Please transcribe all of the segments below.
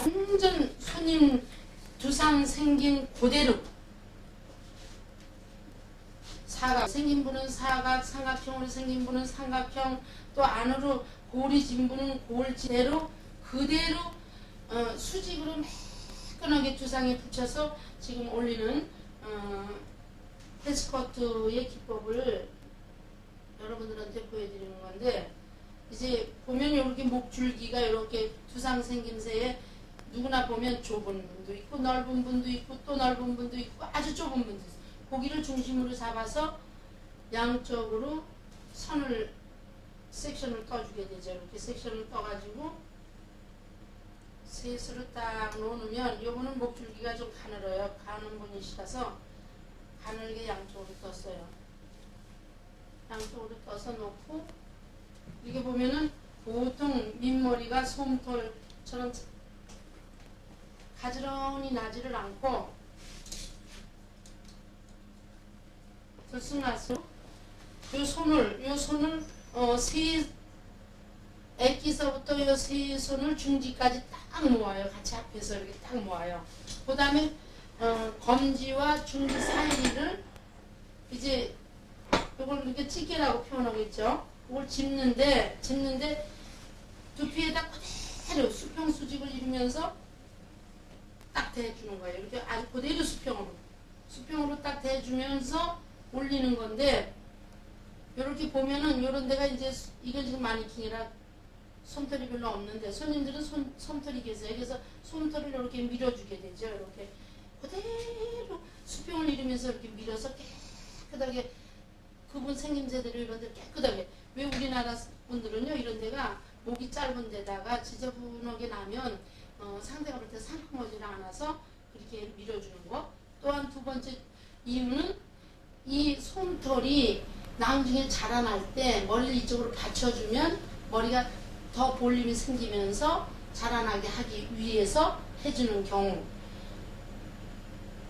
완전 손님 두상 생긴 그대로. 사각 생긴 분은 사각 삼각형으로 생긴 분은 삼각형 또 안으로 골이 진 분은 골지대로 그대로 어, 수직으로 매끈하게 두상에 붙여서 지금 올리는 어, 패스커트의 기법을 여러분들한테 보여드리는 건데 이제 보면 이렇게 목줄기가 이렇게 두상 생김새에 누구나 보면 좁은 분도 있고 넓은 분도 있고 또 넓은 분도 있고 아주 좁은 분도 있어요. 고기를 중심으로 잡아서 양쪽으로 선을 섹션을 떠주게 되죠. 이렇게 섹션을 떠가지고 셋으로 딱 놓으면 요거는 목줄기가 좀 가늘어요. 가는 분이시라서 가늘게 양쪽으로 떴어요. 양쪽으로 떠서 놓고 이게 보면은 보통 밑머리가 솜털처럼 가지런히 나지를 않고 들쑥날쑥 요 손을 요 손을 어세 애기서부터 요세 손을 중지까지 딱 모아요. 같이 앞에서 이렇게 딱 모아요. 그 다음에 어, 검지와 중지 사이를 이제 이걸 이렇게 찌개라고 표현하겠죠. 그걸 짚는데 짚는데 두피에다 그대로 수평 수직을 이루면서 딱 대주는 거예요. 이렇게 아주 그대로 수평으로 수평으로 딱 대주면서 올리는 건데 이렇게 보면은 이런 데가 이제 수- 이건 지금 마니킹이라 솜털이 별로 없는데 손님들은 손, 솜털이 계세요. 그래서 솜털을 이렇게 밀어주게 되죠. 이렇게 그대로 수평을 이루면서 이렇게 밀어서 깨끗하게 그분 생김새대로 이런 데 깨끗하게 왜 우리나라 분들은요 이런 데가 목이 짧은 데다가 지저분하게 나면 어, 상대가 볼 때 상큼하지 않아서 그렇게 밀어주는 거 또한 두 번째 이유는 이 솜털이 나중에 자라날 때 머리를 이쪽으로 받쳐주면 머리가 더 볼륨이 생기면서 자라나게 하기 위해서 해주는 경우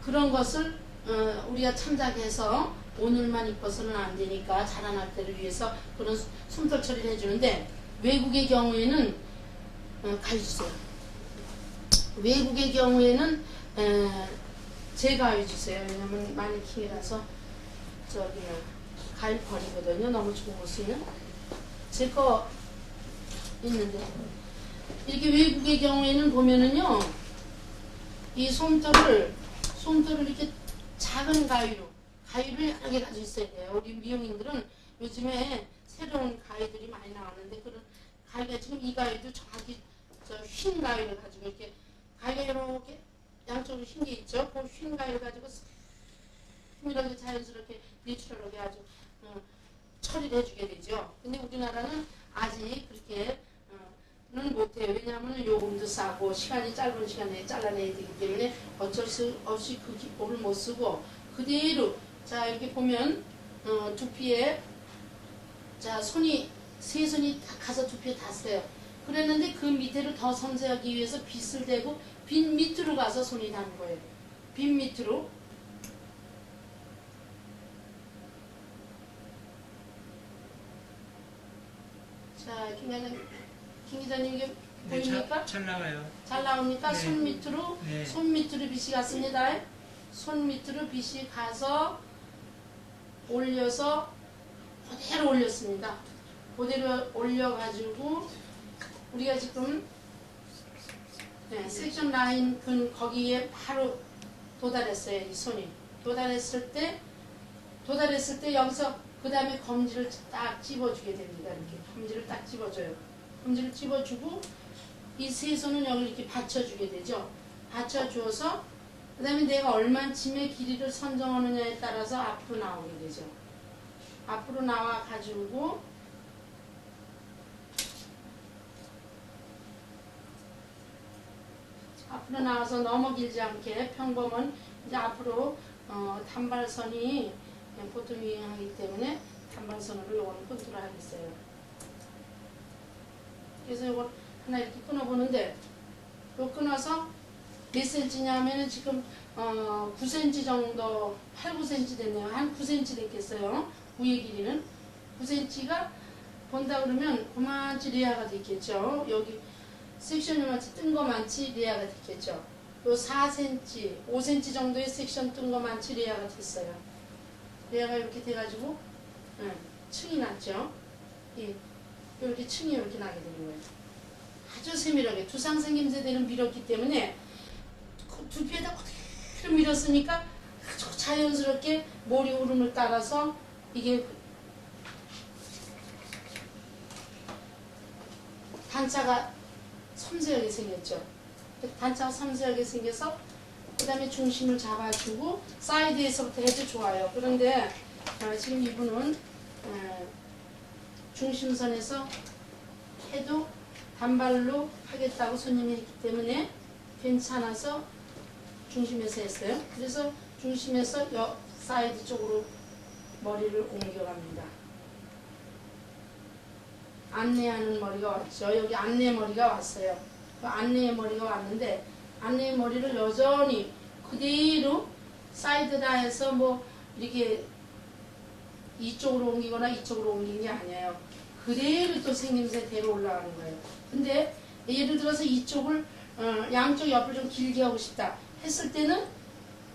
그런 것을 어, 우리가 참작해서 오늘만 입어서는 안 되니까 자라날 때를 위해서 그런 솜털 처리를 해주는데 외국의 경우에는 어, 가해주세요. 외국의 경우에는 에, 제가 해주세요. 왜냐면 마니킹이라서 저기 가일 버리거든요. 너무 좋은 거 쓰면 제거 있는데 이렇게 외국의 경우에는 보면은요 이 솜털을 솜털을 이렇게 작은 가위로 가위를 여러 개 가지고 있어야 돼요. 우리 미용인들은 요즘에 새로운 가위들이 많이 나왔는데 그런 가위가 지금 이 가위도 정확히 저흰 가위를 가지고 이렇게 가위가 이렇게 양쪽으로 흰게 있죠. 그흰 가위를 가지고 이렇게 자연스럽게 내추럴하게 아주 어, 처리를 해주게 되죠. 근데 우리나라는 아직 그렇게 어, 는 못해요. 왜냐하면 요금도 싸고 시간이 짧은 시간에 잘라내야 되기 때문에 어쩔 수 없이 그 기법을 못 쓰고 그대로 자 이렇게 보면 어, 두피에 자 손이 세 손이 다 가서 두피에 닿았어요. 그랬는데 그 밑에를 더 섬세하기 위해서 빗을 대고 빗 밑으로 가서 손이 닿는 거예요. 빗 밑으로 자, 김 기자님, 김 기자님 이게 네, 보입니까? 잘, 잘 나가요. 잘 나옵니까? 네. 손 밑으로 네. 손 밑으로 빛이 갔습니다. 손 밑으로 빛이 가서 올려서 그대로 올렸습니다. 그대로 올려가지고 우리가 지금 네, 섹션 라인 근 거기에 바로 도달했어요. 이 손이 도달했을 때 도달했을 때 여기서 그 다음에 검지를 딱 집어주게 됩니다. 이렇게 검지를 딱 집어줘요. 검지를 집어주고 이 세 손은 여기 이렇게 받쳐주게 되죠. 받쳐주어서 그 다음에 내가 얼만쯤의 길이를 선정하느냐에 따라서 앞으로 나오게 되죠. 앞으로 나와 가지고 앞으로 나와서 너무 길지 않게 평범은 이제 앞으로 어, 단발선이 보통 유행하기 때문에 단발선으로 요거는 컨트롤 하겠어요. 그래서 이걸 하나 이렇게 끊어보는데 요 끊어서 몇 cm냐면은 지금 어 9cm 정도 8, 9cm 됐네요. 한 9cm 됐겠어요. 위의 길이는 9cm가 본다 그러면 그만치 레아가 됐겠죠. 여기 섹션이 많지 뜬거 많지 리아가 됐겠죠. 요 4cm, 5cm 정도의 섹션 뜬거 많지 리아가 됐어요. 리아가 이렇게 돼가지고 예, 층이 났죠. 이 이렇게 층이 이렇게 나게 되는 거예요. 아주 세밀하게 두상 생김새 되는 밀었기 때문에 그 두피에다 그대로 밀었으니까 아주 자연스럽게 머리 오름을 따라서 이게 단차가 섬세하게 생겼죠. 단차가 섬세하게 생겨서 그 다음에 중심을 잡아주고 사이드에서부터 해도 좋아요. 그런데 어, 지금 이분은 어, 중심선에서 해도 단발로 하겠다고 손님이 했기 때문에 괜찮아서 중심에서 했어요. 그래서 중심에서 옆 사이드 쪽으로 머리를 옮겨갑니다. 안내하는 머리가 왔죠. 여기 안내 머리가 왔어요. 그 안내의 머리가 왔는데 안내의 머리를 여전히 그대로 사이드다 해서 뭐 이렇게 이쪽으로 옮기거나 이쪽으로 옮긴 게 아니에요. 그대로 또 생김새대로 올라가는 거예요. 근데 예를 들어서 이쪽을 어, 양쪽 옆을 좀 길게 하고 싶다 했을 때는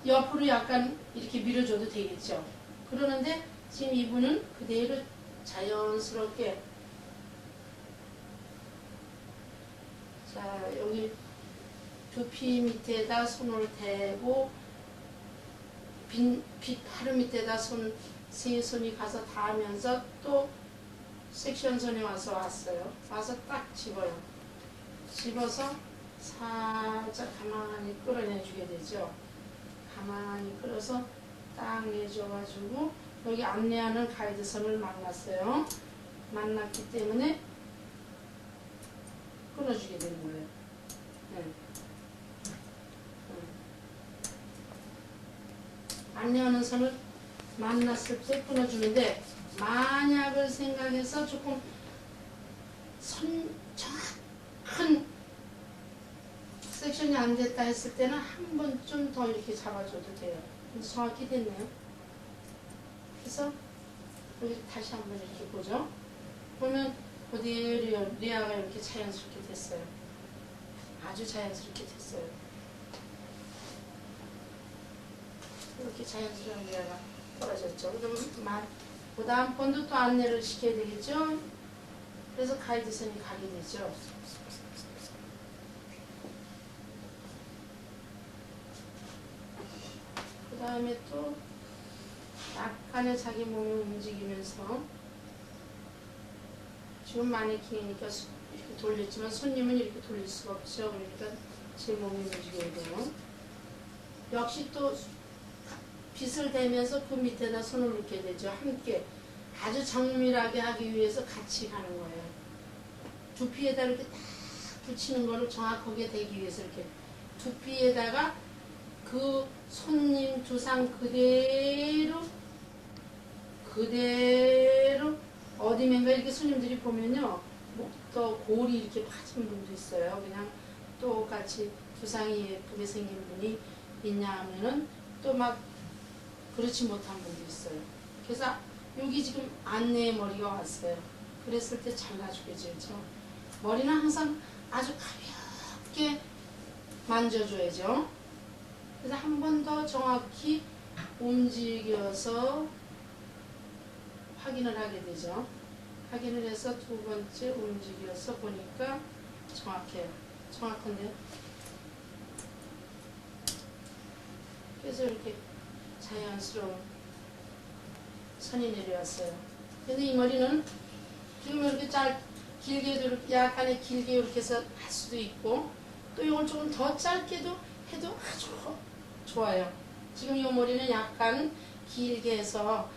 옆으로 약간 이렇게 밀어줘도 되겠죠. 그러는데 지금 이분은 그대로 자연스럽게 자 여기 두피 밑에다 손을 대고 빈, 빛 바로 밑에다 손, 세 손이 가서 닿으면서 또 섹션 선에 와서 왔어요. 와서 딱 집어요. 집어서 살짝 가만히 끌어내주게 되죠. 가만히 끌어서 딱 내줘가지고 여기 안내하는 가이드선을 만났어요. 만났기 때문에 끊어주게 되는 거예요. 네. 네. 안내하는 선을 만났을 때 끊어주는데 만약을 생각해서 조금 선 정확한 섹션이 안 됐다 했을 때는 한번좀더 이렇게 잡아줘도 돼요. 정확히 됐네요. 그래서 다시 한번 이렇게 보죠. 보면 그대로 리아가 이렇게 자연스럽게 됐어요. 아주 자연스럽게 됐어요. 이렇게 자연스러운 리아가 떨어졌죠. 그럼 마- 그 다음 번도 또 안내를 시켜야 되겠죠. 그래서 가이드선이 가게 되죠. 그 다음에 또 약간의 자기 몸을 움직이면서 지금 마네킹이니까 수- 이렇게 돌렸지만 손님은 이렇게 돌릴 수가 없죠. 그러니까 제 몸이 움직여야. 역시 또 빛을 대면서 그 밑에다 손을 놓게 되죠. 함께 아주 정밀하게 하기 위해서 같이 가는 거예요. 두피에다 이렇게 딱 붙이는 거를 정확하게 대기 위해서 이렇게 두피에다가 그 손님 두상 그대로 그대로 어디면가 이렇게 손님들이 보면요 목도 골이 이렇게 파진 분도 있어요. 그냥 똑같이 두상이 예쁘게 생긴 분이 있냐 하면은 또 막 그렇지 못한 분도 있어요. 그래서 여기 지금 안내의 머리가 왔어요. 그랬을 때 잘라주게 되죠. 머리는 항상 아주 가볍게 만져줘야죠. 그래서 한 번 더 정확히 움직여서 확인을 하게 되죠. 확인을 해서 두 번째 움직여서 보니까 정확해요. 정확한데. 그래서 이렇게 자연스러운 선이 내려왔어요. 근데 이 머리는 지금 이렇게 짧, 길게도 약간의 길게 이렇게 해서 할 수도 있고 또 이걸 조금 더 짧게도 해도 아주 좋아요. 지금 이 머리는 약간 길게 해서